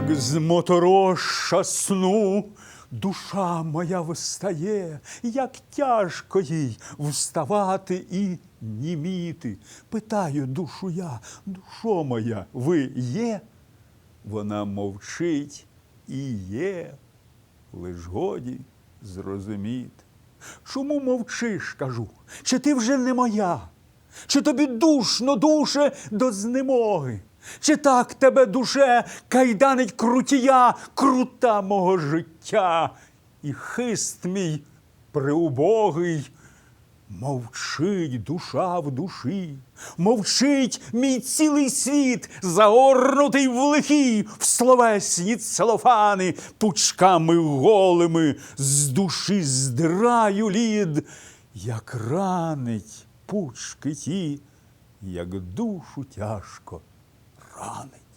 з мотороща сну душа моя встає, як тяжко їй вставати і німіти. Питаю душу я, душо моя, ви є? Вона мовчить і є, лиш годі зрозуміти. Чому мовчиш, кажу? Чи ти вже не моя? Чи тобі душно, душе, до знемоги? Чи так тебе душе кайданить крутія, крута мого життя, і хист мій преубогий? Мовчить душа в душі, мовчить мій цілий світ, загорнутий в лихі, в словесні целофани, пучками голими з душі здраю лід, як ранить пучки ті, як душу тяжко ранить.